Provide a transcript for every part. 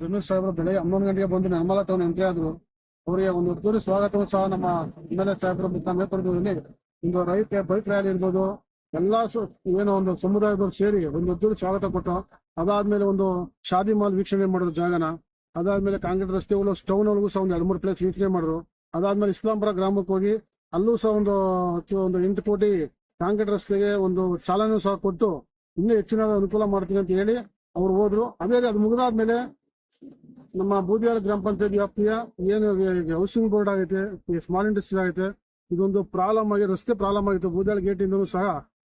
ರಮೇಶ್ ಸಾಹೇಬರು ಬೆಳಗ್ಗೆ ಹನ್ನೊಂದು ಗಂಟೆಗೆ ಬಂದು ನಿರ್ಮಲಾ ಟೌನ್ ಎಂಟ್ರಿ ಆದ್ರು, ಅವರಿಗೆ ಒಂದು ಅದ್ದೂರಿ ಸ್ವಾಗತವನ್ನು ಸಹ ನಮ್ಮ ಎಂ ಎಲ್ ಎ ಸಾಹೇಬರು ಮುಖಾಂತರ ಒಂದು ರೈತ ಬೈಕ್ ರ್ಯಾಲಿ ಇರ್ಬೋದು. ಎಲ್ಲಾ ಏನೋ ಒಂದು ಸಮುದಾಯದವ್ರು ಸೇರಿ ಒಂದು ಅದ್ದೂರಿ ಸ್ವಾಗತ ಕೊಟ್ಟು, ಅದಾದ್ಮೇಲೆ ಒಂದು ಶಾದಿ ಮಾಲ್ ವೀಕ್ಷಣೆ ಮಾಡಿದ್ರು ಜಾಗನ, ಅದಾದ್ಮೇಲೆ ಕಾಂಕ್ರೀಟ್ ರಸ್ತೆಗಳು ಸ್ಟೌನ್ ಒಳಗೂ ಸಹ ಒಂದು ಎರಡು ಮೂರು ಪ್ಲೇಸ್ ವೀಕ್ಷಣೆ ಮಾಡಿದ್ರು. ಅದಾದ್ಮೇಲೆ ಇಸ್ಲಾಂಪುರ ಗ್ರಾಮಕ್ಕೆ ಹೋಗಿ ಅಲ್ಲೂ ಸಹ ಒಂದು ಒಂದು ಎಂಟು ಕೋಟಿ ಕಾಂಕ್ರೀಟ್ ರಸ್ತೆಗೆ ಒಂದು ಚಾಲನೆ ಸಹ ಕೊಟ್ಟು ಇನ್ನೂ ಹೆಚ್ಚಿನ ಅನುಕೂಲ ಮಾಡ್ತೀನಿ ಅಂತ ಹೇಳಿ ಅವ್ರು ಹೋದ್ರು. ಅದೇ ಅದು ಮುಗಿದಾದ್ಮೇಲೆ ನಮ್ಮ ಬೂದಿಯಾಳ ಗ್ರಾಮ ಪಂಚಾಯತ್ ವ್ಯಾಪ್ತಿಯ ಏನು ಹೌಸಿಂಗ್ ಬೋರ್ಡ್ ಆಗೈತೆ ಸ್ಮಾಲ್ ಇಂಡಸ್ಟ್ರಿ ಆಗೈತೆ, ಇದೊಂದು ಪ್ರಾಬ್ಲಮ್ ಆಗಿ, ರಸ್ತೆ ಪ್ರಾಬ್ಲಮ್ ಆಗಿತ್ತು. ಬೂದಿಯಾಳ ಗೇಟ್ ಇಂದಲೂ ಸಹ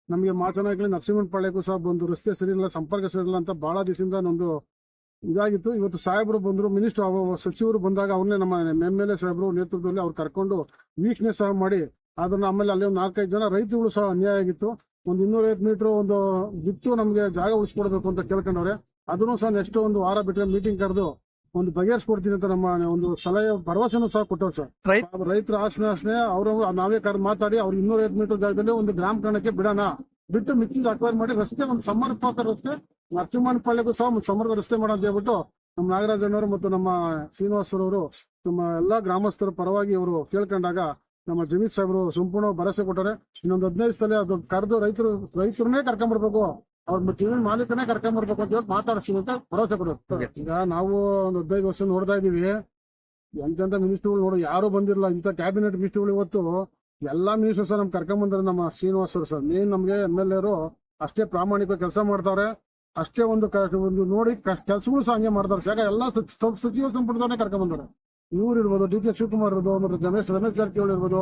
ನಮಗೆ ಮಾತನಾಡಲಿ ನರಸಿಂಹನ ಪಾಳ್ಯಕ್ಕೂ ಸಹ ಬಂದು ರಸ್ತೆ ಸರಿ ಇಲ್ಲ ಸಂಪರ್ಕ ಸರಿ ಇಲ್ಲ ಅಂತ ಬಹಳ ದಿವಸದಿಂದ ಒಂದು ಇದಾಗಿತ್ತು. ಇವತ್ತು ಸಾಹೇಬರು ಬಂದ್ರು ಮಿನಿಸ್ಟರ್ ಸಚಿವರು ಬಂದಾಗ ಅವ್ರನ್ನೇ ನಮ್ಮ ಎಂ ಎಲ್ ಎ ಸಾಹೇಬರು ನೇತೃತ್ವದಲ್ಲಿ ಅವ್ರು ಕರ್ಕೊಂಡು ವೀಕ್ಷಣೆ ಸಹ ಮಾಡಿ, ಅದನ್ನ ಆಮೇಲೆ ಅಲ್ಲಿ ಒಂದು ನಾಲ್ಕೈದು ಜನ ರೈತರುಗಳು ಸಹ ಅನ್ಯಾಯ ಆಗಿತ್ತು. ಒಂದು ಇನ್ನೂರೈವತ್ತು ಮೀಟರ್ ಒಂದು ಬಿತ್ತು ನಮಗೆ ಜಾಗ ಉಳಿಸ್ಕೊಡ್ಬೇಕು ಅಂತ ಕೇಳ್ಕೊಂಡವ್ರೆ. ಅದನ್ನು ಸಹ ನೆಕ್ಸ್ಟ್ ಒಂದು ವಾರ ಬಿಟ್ಟರೆ ಮೀಟಿಂಗ್ ಕರೆದು ಒಂದು ಬಗೆಹರಿಸ್ಕೊಡ್ತೀನಿ ಅಂತ ನಮ್ಮ ಒಂದು ಸಲಹೆ ಭರವಸೆನೂ ಸಹ ಕೊಟ್ಟವ್ರು ಸರ್. ರೈತ ರೈತರ ಆಶ್ನೆ ಆಶ್ನೆ ಅವ್ರ ನಾವೇ ಕರ್ ಮಾತಾಡಿ ಅವ್ರು ಇನ್ನೂರೈವತ್ತು ಮೀಟರ್ ಜಾಗದಲ್ಲಿ ಒಂದು ಗ್ರಾಮ ಕಣಕ್ಕೆ ಬಿಡೋಣ. ಬಿಟ್ಟು ಮಿಕ್ಕಿಂಗ್ ಅಕ್ವೈರ್ ಮಾಡಿ ರಸ್ತೆ ಒಂದು ಸಮರ್ಪಕ ರಸ್ತೆ ನರಸಿಂಹನ ಪಾಳ್ಯಕ್ಕೂ ಸಹ ಒಂದು ಸಮರ್ಪಕ ರಸ್ತೆ ಮಾಡೋ ಅಂತ ಹೇಳ್ಬಿಟ್ಟು ನಮ್ಮ ನಾಗರಾಜಣ್ಣವರು ಮತ್ತು ನಮ್ಮ ಶ್ರೀನಿವಾಸರವರು ನಮ್ಮ ಎಲ್ಲಾ ಗ್ರಾಮಸ್ಥರ ಪರವಾಗಿ ಅವರು ಕೇಳ್ಕೊಂಡಾಗ ನಮ್ಮ ಜಮೀರ್ ಸಾಹೇಬರು ಸಂಪೂರ್ಣ ಭರವಸೆ ಕೊಟ್ಟರೆ ಇನ್ನೊಂದು ಹದಿನೈದು ಸಲ ಅದು ಕರೆದು ರೈತರು ರೈತರನ್ನೇ ಕರ್ಕೊಂಡ್ಬರ್ಬೇಕು. ಅವ್ರ ಮಾಲೀಕನ ಮಾಲೀಕನೇ ಕರ್ಕೊಂಡ್ಬರ್ಬೇಕು ಅಂತ ಹೇಳಿ ಮಾತಾಡಿಸ್ತೀವಿ ಅಂತ ಭರವಸೆ ಕೊಡೋದು. ಈಗ ನಾವು ಒಂದು ಹದಿನೈದು ವರ್ಷ ನೋಡ್ತಾ ಇದೀವಿ ಎಂತೆಂತ ಮಿನಿಸ್ಟರ್ಗಳು ನೋಡು, ಯಾರು ಬಂದಿರಲ್ಲ ಇಂಥ ಕ್ಯಾಬಿನೆಟ್ ಮಿನಿಸ್ಟರ್ಗಳು ಇವತ್ತು ಎಲ್ಲಾ ಮಿನಿಸ್ಟರ್ ನಮ್ ಕರ್ಕೊಂಡ್ ನಮ್ಮ ಶ್ರೀನಿವಾಸ್ ಸರ್. ಮೇನ್ ನಮ್ಗೆ ಎಂ ಎಲ್ ಎರು ಅಷ್ಟೇ ಪ್ರಾಮಾಣಿಕ ಕೆಲಸ ಮಾಡ್ತಾರೆ ಅಷ್ಟೇ ಒಂದು ಒಂದು ನೋಡಿ ಕೆಲಸಗಳು ಸಹ ಹಂಗೆ ಮಾಡ್ತಾರೆ ಯಾಕೆ ಎಲ್ಲಾ ಸಚ್- ಸಚ್- ಸಚಿವ ಸಂಪುಟದವ್ರೆ ಕರ್ಕೊಂಡ್ ಇವ್ರು ಇರ್ಬೋದು, ಡಿ ಕೆ ಶಿವಕುಮಾರ್ ಇರ್ಬೋದು, ಮತ್ತು ರಮೇಶ್ ರಮೇಶ್ ಜಾರಕಿಹೊಳಿ ಇರ್ಬೋದು,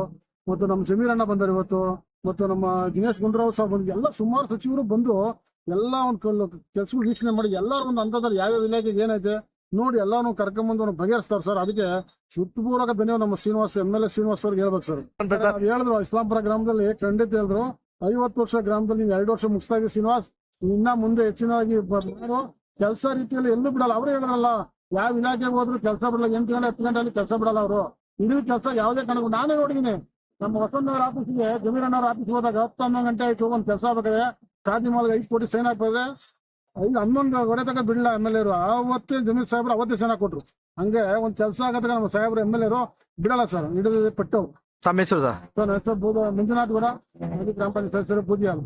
ಮತ್ತು ನಮ್ಮ ಸಮೀರಣ್ಣ ಬಂದರು ಇವತ್ತು, ಮತ್ತು ನಮ್ಮ ದಿನೇಶ್ ಗುಂಡ್ರಾವ್ ಸಹ ಬಂದು ಎಲ್ಲ ಸುಮಾರು ಸಚಿವರು ಬಂದು ಎಲ್ಲ ಒಂದು ಕೆಲಸಗಳು ವೀಕ್ಷಣೆ ಮಾಡಿ ಎಲ್ಲರೂ ಒಂದು ಯಾವ ಯಾವ್ಯಾವ ಇಲಾಖೆಗೆ ಏನೈತೆ ನೋಡಿ ಎಲ್ಲಾನು ಕರ್ಕೊಂಡ್ಬಂದು ಅವ್ನು ಬಗೆಹರಿಸ್ತಾರೆ ಸರ್. ಅದಕ್ಕೆ ಹೃತ್ಪೂರ್ವಕ ಧನ್ಯವಾದ ನಮ್ಮ Srinivas M L A Srinivas ಅವ್ರಿಗೆ ಹೇಳ್ಬೇಕು ಸರ್. ಹೇಳಿದ್ರು ಇಸ್ಲಾಂಪುರ ಗ್ರಾಮದಲ್ಲಿ ಖಂಡಿತ ಹೇಳಿದ್ರು. ಐವತ್ತು ವರ್ಷ ಗ್ರಾಮದಲ್ಲಿ ನೀವು ಎರಡು ವರ್ಷ ಮುಗಿಸ್ತಾ ಇದ್ದೀವಿ ಶ್ರೀನಿವಾಸ್. ಇನ್ನ ಮುಂದೆ ಹೆಚ್ಚಿನದಾಗಿ ಕೆಲಸ ರೀತಿಯಲ್ಲಿ ಎಲ್ಲೂ ಬಿಡಲ್ಲ. ಅವರೇ ಹೇಳಿದ್ರಲ್ಲ ಯಾವ ಇಲಾಖೆಗೆ ಹೋದ್ರು ಕೆಲಸ ಬಿಡಲ್ಲ. ಎಂಟು ಗಂಟೆ ಹತ್ತು ಗಂಟೆಯಲ್ಲಿ ಕೆಲಸ ಬಿಡಲ್ಲ ಅವರು. ಇಡೀ ಕೆಲಸ ಯಾವುದೇ ಕಾರಣಕ್ಕೂ ನಾನೇ ನೋಡಿದೀನಿ. ನಮ್ಮ ವಸಂತನವರ ಆಫೀಸಿಗೆ ಜಮೀರಣ್ಣವ್ರ ಆಫೀಸ್ ಹೋದಾಗ ಹತ್ತು ಹನ್ನೊಂದು ಗಂಟೆ ಆಯ್ತು ಒಂದು ಕೆಲಸ ಆಗ್ಬೇಕಾದ್ರೆ ಖಾದಿ ಮಾಲ್ಗೆ ಐದು ಕೋಟಿ ಸೈನ್ ಹಾಕಿದ್ರೆ ಐದು ಹನ್ನೊಂದು ಹೊಡೆ ತಗ ಬಿಡಲ್ಲ ಎಂ ಎಲ್ ಎರು. ಅವತ್ತೇ ಜಮೀರ್ ಸಾಹೇಬ್ರು ಅವತ್ತೇ ಸೈನ್ ಕೊಟ್ರು ಹಂಗೆ ಒಂದ್ ಕೆಲಸ ಆಗತ್ತಾಗ ನಮ್ಮ ಸಾಹೇಬ್ರು ಎಂ ಎಲ್ ಎರು. ಬಿಡಲ್ಲ ಸರ್ ಹಿಡಿದು ಪಟ್ಟವು ತಮ್ಮ ಹೆಸರು ಸರ್? ಸರ್ ಹೆಸರು ಬೂದ ಮಂಜುನಾಥ್ ಗೌಡ. ಗ್ರಾಮ ಪಂಚಾಯತ್ ಸದಸ್ಯರು ಬೂದಿಯಾಲ್